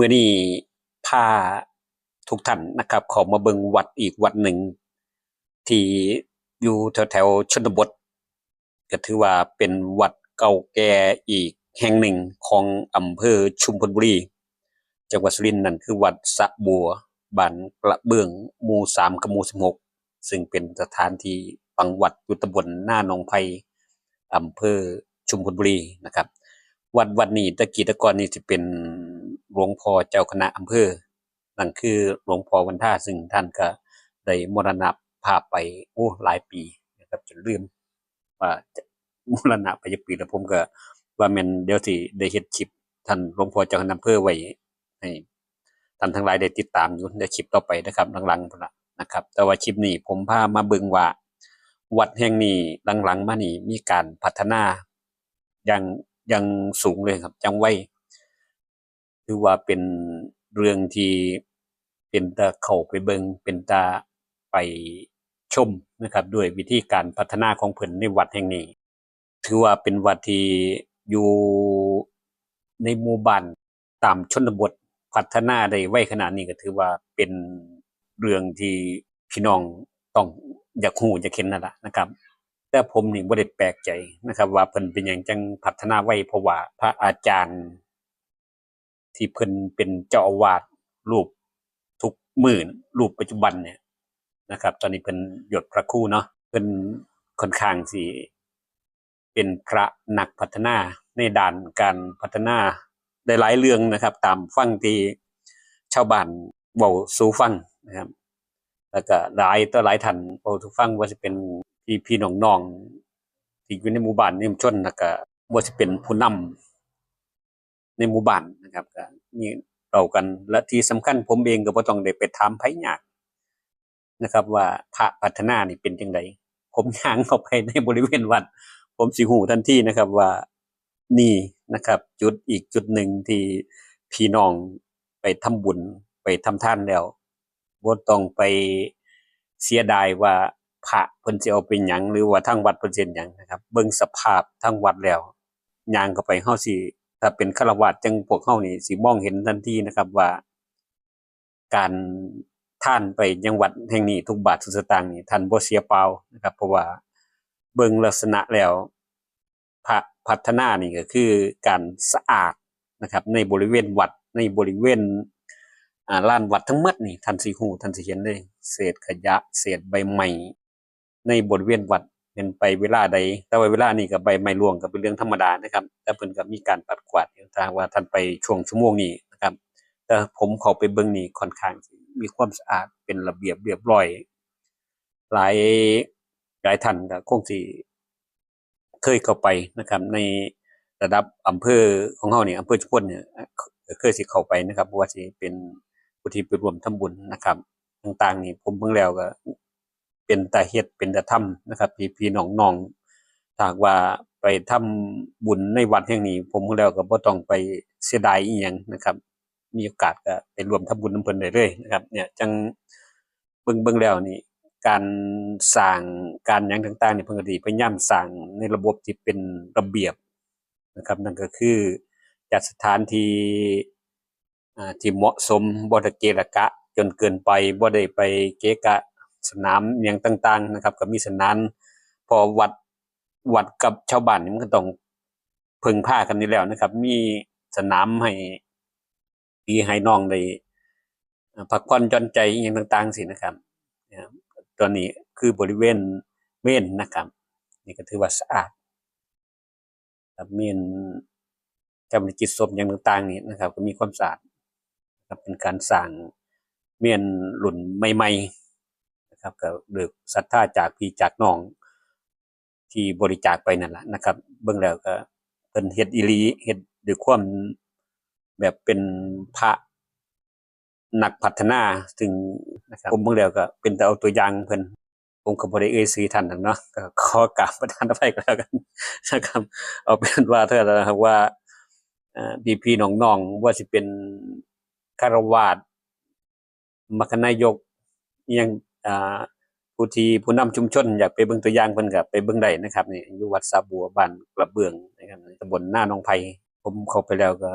มื่อนี้พาทุกท่านนะครับ ขอมาเบิงวัดอีกวัดหนึ่ง ที่อยู่แถวๆชนบท ก็ถือว่าเป็นวัดเก่าแก่อีกแห่งหนึ่งของอำเภอชุมพลบุรี จังหวัดสุรินทร์นั่นคือวัดสะบัวบ้านกระเบื้องหมู่สามกับหมู่สิบหกซึ่งเป็นสถานที่ปังวัดอยู่ตำบลหน้านองไผ่อำเภอชุมพลบุรีนะครับ วัดวัดนี้ตะกี้ตะกอนนี่สิเป็น หลวงพ่อเจ้าคณะอำเภอนั่นคือหลวงพ่อวันท่าซึ่งท่านก็ได้มรณภาพไปโอ้หลายปีนะครับจนลืมว่ามรณะไปจักปีแล้วผมก็ว่าแมนเดี๋ยวสิได้เฮ็ดคลิปท่านหลวงพ่อเจ้าคณะอำเภอไว้ให้ท่านทั้งหลายได้ติดตามอยู่ในคลิปต่อไปนะครับหลังๆนะนะครับ แต่ว่าคลิปนี้ผมพามาเบิ่งว่า วัดแห่งนี้หลังๆมานี่มีการพัฒนาอย่างอย่างสูงเลยครับจังไว้ ถือว่าเป็นเรื่องที่เป็นตาเข้าไปเบิงเป็นตาไปชมนะครับ ด้วยวิธีการพัฒนาของเพิ่นในวัดแห่งนี้ ถือว่าเป็นวัดที่อยู่ในหมู่บ้านตามชนบทพัฒนาได้ไวขนาดนี้ก็ถือว่าเป็นเรื่องที่พี่น้องต้องอยากฮู้อยากเห็นนั่นแหละนะครับ แต่ผมนี่บ่ได้แปลกใจนะครับ ว่าเพิ่นเป็นหยังจังพัฒนาไว้เพราะว่าพระอาจารย์ ที่เพิ่นเป็นเจ้าอาวาสรูปทุกมื่นรูปปัจจุบันเนี่ยนะครับ ตอนนี้เพิ่นหยดพระคู่เนาะเพิ่นค่อนข้างสิเป็นพระนักพัฒนาในด้านการพัฒนาได้หลายเรื่องนะครับ ตามฟังที่ชาวบ้านเว้าสูฟังนะครับ แล้วก็หลายต่อหลายท่านเว้าสู่ฟังว่าสิเป็นพี่พี่น้องๆที่อยู่ในหมู่บ้านในชุมชนแล้วก็ว่าสิเป็นผู้นำ ในหมู่บ้านนะครับก็มีเรากันและที่สำคัญผมเองก็บ่ต้องได้ไปถามไผยากนะครับ ว่าพระพัฒนานี่เป็นจังไดผมย่างเข้าไปในบริเวณวัด ผมสิฮู้ทันทีนะครับว่านี่นะครับ จุดอีกจุดหนึ่งที่พี่น้องไปทำบุญไปทำท่านแล้วบ่ต้องไปเสียดายว่าพระเพิ่นสิเอาเป็นหยังหรือว่าทางวัดเพิ่นเฮ็ดหยังนะครับ เบิ่งสภาพทางวัดแล้วย่างเข้าไปเฮาสิ ถ้าเป็นฆราวาสจังพวกเฮานี่สิมองเห็นทันทีนะครับว่า การท่านไปยังวัดแห่งนี้ทุกบาททุกสตางค์นี่ท่านบ่เสียเปล่านะครับ เพราะว่าเบิ่งลักษณะแล้วพระพัฒนานี่ก็คือการสะอาดนะครับ ในบริเวณวัดในบริเวณอ่าลานวัดทั้งหมดนี่ท่านสิฮู้ท่านสิเห็นเลย เศษขยะ เศษใบไม้ในบริเวณวัด เป็นไปเวลาใด แต่ว่าเวลานี้ก็ใบไม้ร่วงก็เป็นเรื่องธรรมดานะครับ แต่เพิ่นก็มีการปัดกวาดอยู่ถ้าหากว่าท่านไปช่วงชั่วโมงนี้นะครับ แต่ผมเข้าไปเบิ่งนี่ค่อนข้างมีความสะอาดเป็นระเบียบเรียบร้อย หลายหลายท่านก็คงสิเคยเข้าไปนะครับ ในระดับอำเภอของเฮานี่อำเภอชุมพลเนี่ยเคยสิเข้าไปนะครับว่าสิเป็นผู้ที่ไปร่วมทำบุญนะครับ ต่างๆนี่ผมเบิ่งแล้วก็ เป็นตาเฮ็ดเป็นตาทำนะครับพี่พี่น้องๆถ้าหากว่าไปทำบุญในวัดแห่งนี้ ผมแล้วก็บ่ต้องไปเสียดายอีหยังนะครับ มีโอกาสก็ไปรวมทำบุญน้ำเพิ่นได้เลยนะครับ เนี่ยจังเบิ่งเบิ่งแล้วนี่การสร้างการหยังต่างๆนี่เพิ่นก็สิพยายามสร้างในระบบที่เป็นระเบียบนะครับ นั่นก็คือจัดสถานที่อ่าที่เหมาะสมบ่ได้เกะระกะ จนเกินไปบ่ได้ไปเกะกะ สนามอย่างต่างๆนะครับก็มีสนามพอวัดวัดกับชาวบ้านนี่มันก็ต้องพึ่งพากันนี่แล้วนะครับ มีสนามให้พี่ให้น้องได้อ่าพักผ่อนหย่อนใจอย่างต่างๆสินะครับนะครับตอนนี้คือบริเวณเม่นนะครับ นี่ก็ถือว่าสะอาดครับเมนจำนกิจศพอย่างต่างๆนี่นะครับ ก็มีความสะอาดครับเป็นการสร้างเมนรุ่นใหม่ ๆ นะครับก็เลือกศรัทธาจากพี่จากน้องที่บริจาคไปนั่นแหละนะครับ เบิ่งแล้วก็เพิ่นเฮ็ดอีหลีเฮ็ดด้วยความแบบเป็นพระนักพัฒนาซึ่งนะครับผมเบิ่งแล้วก็เป็นแต่เอาตัวอย่างเพิ่นผมก็บ่ได้เอ่ยชื่อท่านนั่นเนาะก็ขอกราบประทานอภัยก็แล้วกันนะครับ เอาเป็นว่าเท่านั้นนะครับว่าอ่าพี่ๆน้องๆว่าสิเป็นคารวาสมรคนายกยัง อ่าผู้ที่ผู้นำชุมชนอยากไปเบิ่งตัวอย่างเพิ่นก็ไปเบิ่งได้นะครับนี่อยู่วัดสาบัวบ้านกระเบื้องนะครับตำบลหน้าหนองไผ่ผมเข้าไปแล้วก็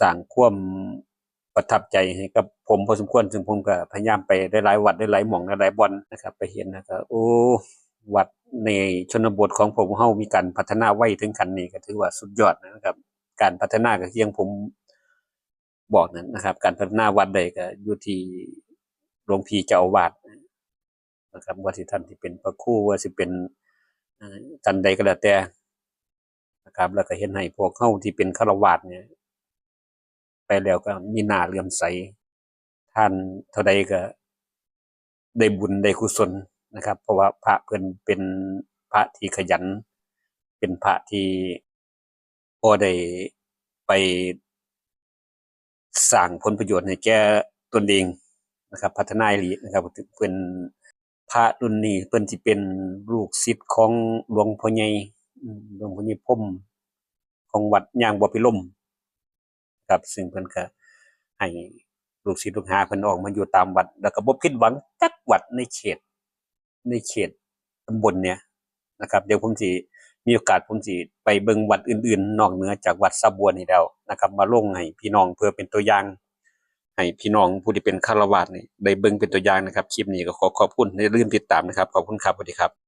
สร้างความประทับใจให้กับผมพอสมควรซึ่งผมก็พยายามไปได้หลายวัดได้หลายหม่องได้หลายบ่อนนะครับ ไปเห็นนะครับโอ้วัดในชนบทของผมเฮามีการพัฒนาไวถึงขั้นนี้ก็ถือว่าสุดยอดนะครับ การพัฒนาก็ที่อยังผมบอกนั่นนะครับ การพัฒนาวัดใดก็อยู่ที่ หลวงพี่เจ้าอาวาสนะครับว่าสิท่านที่เป็นพระครูว่าสิเป็นเอ่อท่านใดก็แล้วแต่นะครับ แล้วก็เห็นให้พวกเฮาที่เป็นฆราวาสเนี่ย ไปแล้วก็มีหน้าเลื่อมใส ท่านเท่าใดก็ได้บุญได้กุศลนะครับ เพราะว่าพระเพิ่นเป็นพระที่ขยัน เป็นพระที่บ่ได้ไปสร้างผลประโยชน์ให้แก่ตนเอง นะครับ พัฒนาหลีนะครับเพิ่นพระรุ่นนี้เพิ่นสิเป็นลูกศิษย์ของหลวงพ่อใหญ่หลวงพ่อใหญ่พรหมของวัดยางบ่พิลมครับ ซึ่งเพิ่นก็ให้ลูกศิษย์ลูกหาเพิ่นออกมาอยู่ตามวัด แล้วก็บ่ผิดหวังจักวัดในเขต ในเขตตำบลเนี่ยนะครับ เดี๋ยวผมสิมีโอกาสผมสิไปเบิ่งวัดอื่นๆ นอกเหนือจากวัดสะบัวนี่แล้วนะครับ มาลงให้พี่น้องเพื่อเป็นตัวอย่าง ให้พี่น้องผู้ที่เป็นฆราวาสนี่ได้เบิ่งเป็นตัวอย่างนะครับ คลิปนี้ก็ขอขอบคุณอย่าลืมติดตามนะครับ ขอบคุณครับสวัสดีครับ